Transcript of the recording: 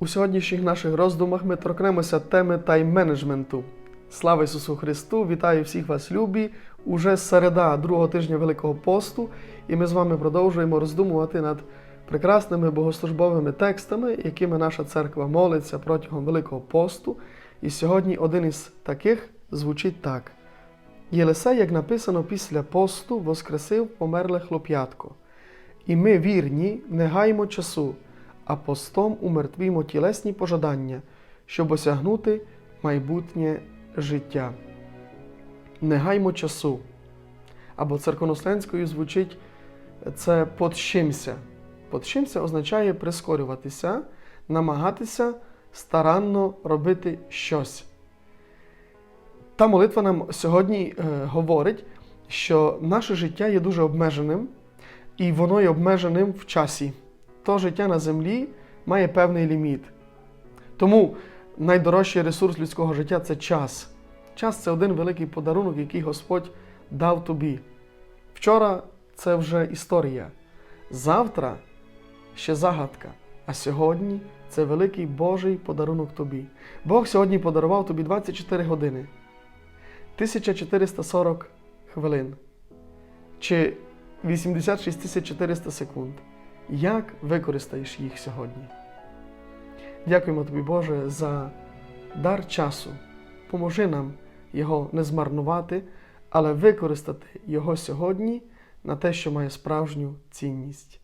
У сьогоднішніх наших роздумах ми торкнемося теми тайм-менеджменту. Слава Ісусу Христу! Вітаю всіх вас, любі! Уже середа другого тижня Великого посту, і ми з вами продовжуємо роздумувати над прекрасними богослужбовими текстами, якими наша церква молиться протягом Великого посту. І сьогодні один із таких звучить так: Єлисей, як написано після посту, воскресив померле хлоп'ятко. І ми, вірні, не гаймо часу, а постом умертвімо тілесні пожадання, щоб осягнути майбутнє життя. Не гаймо часу. Або церконослянською звучить це подщимся. Подщимся означає прискорюватися, намагатися старанно робити щось. Та молитва нам сьогодні е, говорить, що наше життя є дуже обмеженим, і воно є обмеженим в часі. То життя на землі має певний ліміт. Тому найдорожчий ресурс людського життя це час. Час це один великий подарунок, який Господь дав тобі. Вчора це вже історія. Завтра ще загадка. А сьогодні це великий Божий подарунок тобі. Бог сьогодні подарував тобі 24 години, 1440 хвилин чи 86 400 секунд. Як використаєш їх сьогодні? Дякуємо тобі, Боже, за дар часу. Поможи нам його не змарнувати, але використати його сьогодні на те, що має справжню цінність.